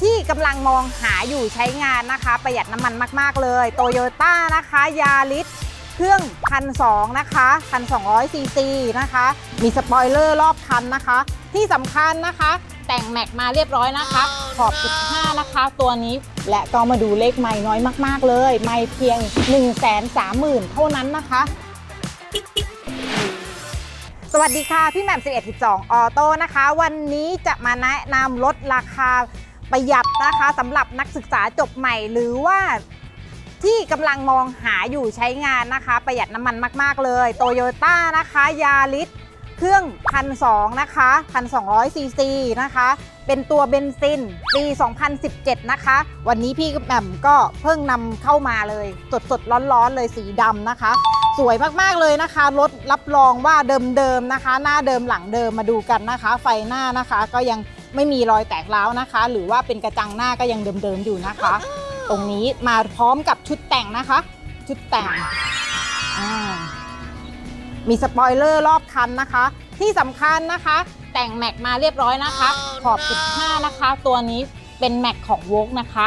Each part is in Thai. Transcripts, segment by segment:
ที่กำลังมองหาอยู่ใช้งานนะคะ ประหยัดน้ำมันมาก ๆ เลยโตโยต้านะคะยาริสเครื่องพันสองนะคะพันสองซีซีนะคะ มีสปอยเลอร์รอบคันนะคะ ที่สำคัญนะคะ แต่งแม็กมาเรียบร้อยนะคะ ขอบ 15 นะคะ ตัวนี้และก็มาดูเลขไม่น้อยมากๆเลย ไม่เพียง 1 3 0 0 0 0 เท่านั้นนะคะสวัสดีค่ะ พี่แหม่ม1112 ออโต้นะคะ วันนี้จะมาแนะนำลดราคา ประหยัดนะคะสำหรับนักศึกษาจบใหม่หรือว่าที่กำลังมองหาอยู่ใช้งานนะคะ ประหยัดน้ำมันมาก ๆ เลยโตโยต้านะคะยาริสเครื่องพันสองนะคะพันสองซีซีนะคะ เป็นตัวเบนซินปี 2017 นะคะ วันนี้พี่แหม่มก็เพิ่งนำเข้ามาเลยสดๆร้อนๆ เลยสีดำนะคะ สวยมากๆเลยนะคะ รถรับรองว่าเดิมๆนะคะ หน้าเดิมหลังเดิมมาดูกันนะคะ ไฟหน้านะคะก็ยัง ไม่มีรอยแตกร้าวนะคะ หรือว่าเป็นกระจังหน้าก็ยังเดิมๆอยู่นะคะ ตรงนี้มาพร้อมกับชุดแต่งนะคะ ชุดแต่งอ่ามีสปอยเลอร์รอบคันนะคะ ที่สำคัญนะคะ แต่งแม็กมาเรียบร้อยนะคะ ขอบ 15 นะคะ ตัวนี้เป็นแม็กของโวกนะคะ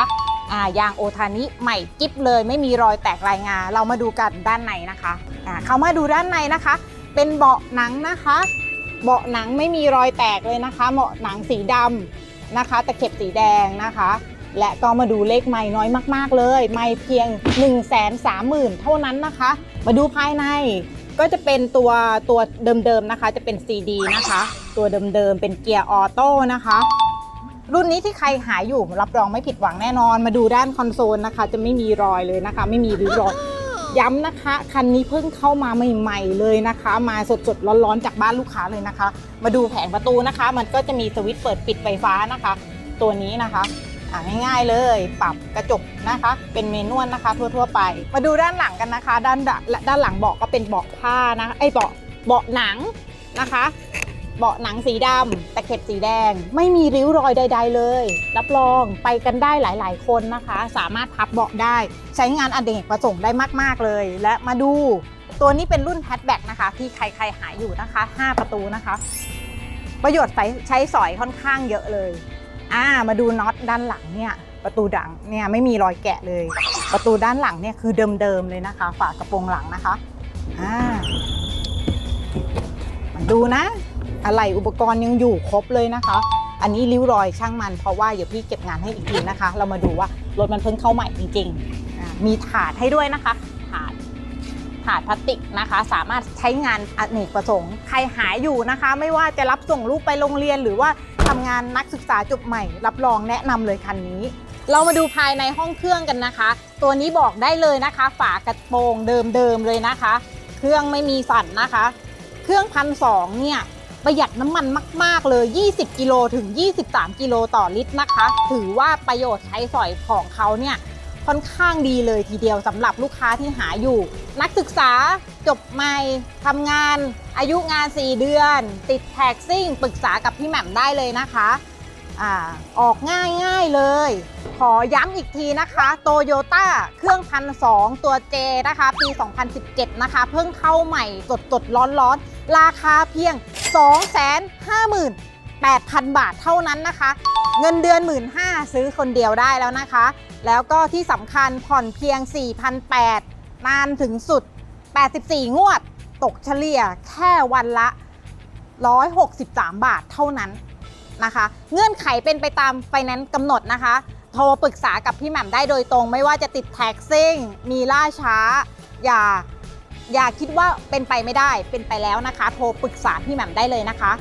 อ่ายางโอทานิใหม่กิ๊บเลยไม่มีรอยแตกรายงา เรามาดูกันด้านในนะคะอ่าเข้ามาดูด้านในนะคะ เป็นเบาะหนังนะคะ เบาะหนังไม่มีรอยแตกเลยนะคะเบาะหนังสีดำนะคะตะเข็บสีแดงนะคะ และก็มาดูเลขไม่น้อยมาก ๆ เลย ไม่เพียง 1 3 0 0 0 0 เท่านั้นนะคะ มาดูภายในก็จะเป็นตัวตัวเดิมๆนะคะ จะเป็น CD นะคะ ตัวเดิมๆเป็นเกียร์ออโต้นะคะรุ่นนี้ที่ใครหายอยู่รับรองไม่ผิดหวังแน่นอน มาดูด้านคอนโซลนะคะ จะไม่มีรอยเลยนะคะ ไม่มีริ้วรอย ย้ำนะคะ คันนี้เพิ่งเข้ามาใหม่ ๆ เลยนะคะ มาสดๆร้อนๆจากบ้านลูกค้าเลยนะคะ มาดูแผงประตูนะคะ มันก็จะมีสวิตช์เปิดปิดไฟฟ้านะคะ ตัวนี้นะคะง่ายๆเลยปรับกระจกนะคะ เป็นเมนวลนะคะ ทั่วๆไป มาดูด้านหลังกันนะคะ ด้านดด้านหลังเบาะก็เป็นเบาะผ้านะไอเบาะเบาะหนังนะคะ เบาะหนังสีดำตะเข็บสีแดง ไม่มีริ้วรอยใด ๆ เลย รับรองไปกันได้หลาย ๆ คนนะคะ สามารถพับเบาะได้ใช้งานอเนกประสงค์ได้มาก ๆ เลย และมาดู ตัวนี้เป็นรุ่นแฮชแบ็กนะคะ ที่ใคร ๆ หายอยู่นะคะ 5 ประตูนะคะ ประโยชน์ใช้ใช้สอยค่อนข้างเยอะเลยอ่ามาดูน็อตด้านหลังเนี่ยประตูดังเนี่ยไม่มีรอยแกะเลย ประตูด้านหลังเนี่ยคือเดิมๆเลยนะคะ ฝากระโปรงหลังนะคะอ่ามาดูนะ อะไรอุปกรณ์ยังอยู่ครบเลยนะคะ อันนี้ริ้วรอยช่างมันเพราะว่าเดี๋ยวพี่เก็บงานให้อีกทีนะคะ เรามาดูว่ารถมันเพิ่งเข้าใหม่จริงๆ มีถาดให้ด้วยนะคะ ถาดถาดพลาสติกนะคะ สามารถใช้งานอเนกประสงค์ ใครหายอยู่นะคะ ไม่ว่าจะรับส่งลูกไปโรงเรียน หรือว่าทำงานนักศึกษาจบใหม่ รับรองแนะนำเลยคันนี้เรามาดูภายในห้องเครื่องกันนะคะ ตัวนี้บอกได้เลยนะคะ ฝากระโปรงเดิมๆเลยนะคะ เครื่องไม่มีสั่นนะคะ เครื่องพันสองเนี่ย ประหยัดน้ำมันมาก ๆ เลย 20 กิโลถึง 23 กิโลต่อลิตรนะคะ ถือว่าประโยชน์ใช้สอยของเขาเนี่ยค่อนข้างดีเลยทีเดียวสำหรับลูกค้าที่หาอยู่ นักศึกษาจบใหม่ทำงาน อายุงาน 4 เดือน ติดแท็กซิ่งปรึกษากับพี่แหม่มได้เลยนะคะอ่าออกง่ายง่ายๆเลย ขอย้ำอีกทีนะคะโตโยต้าเครื่องพันสองตัวเจนะคะ ปี 2017 นะคะ เพิ่งเข้าใหม่สดสดร้อนร้อนๆราคาเพียง 258,000 บาทเท่านั้นนะคะ เงินเดือน 1 5ื่นซื้อคนเดียวได้แล้วนะคะ แล้วก็ที่สำคัญผ่อนเพียง 4,800นานถึงสุด 84 งวด ตกเฉลี่ยแค่วันละ 163 บาทเท่านั้นนะคะ เงื่อนไขเป็นไปตามไฟแนนซ์กำหนดนะคะ โทรปรึกษากับพี่แหม่มได้โดยตรง ไม่ว่าจะติดแท็กซิ่ง มีล่าช้า อย่า อย่าคิดว่าเป็นไปไม่ได้เป็นไปแล้วนะคะ โทรปรึกษาพี่แหม่มได้เลยนะคะ